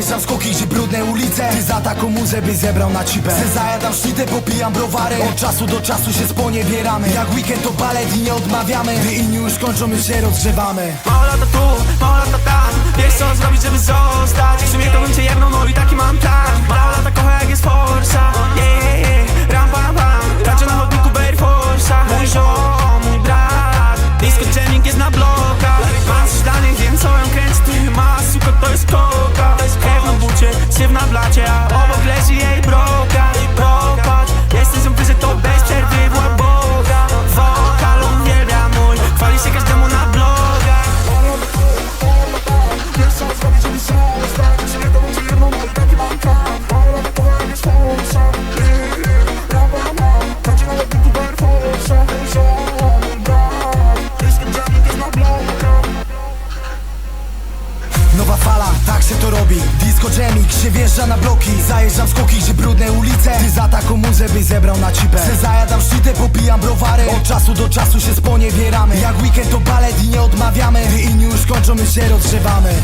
Zajeżdżam skoki, gdzie brudne ulice. Ty za taką muzę byś zebrał na cipę. Se zajadam szlitę, popijam browary. Od czasu do czasu się sponiewieramy. Jak weekend to balet i nie odmawiamy. Gdy inni już kończą, my się rozgrzewamy. Mało lata tu, mało lata tam. Wiesz co zrobić, żeby zostać? W sumie to bym cię jedną, no i taki Nowa fala, tak się to robi. Disco Jamik się wjeżdża na bloki. Zajeżdżam skoki, gdzie brudne ulice. Ty za taką muzę byś zebrał na cipę. Se zajadam szlitę, popijam browary. Od czasu do czasu się sponiewieramy. Jak weekend to balet i nie odmawiamy. Gdy inni już kończą, my się rozgrzewamy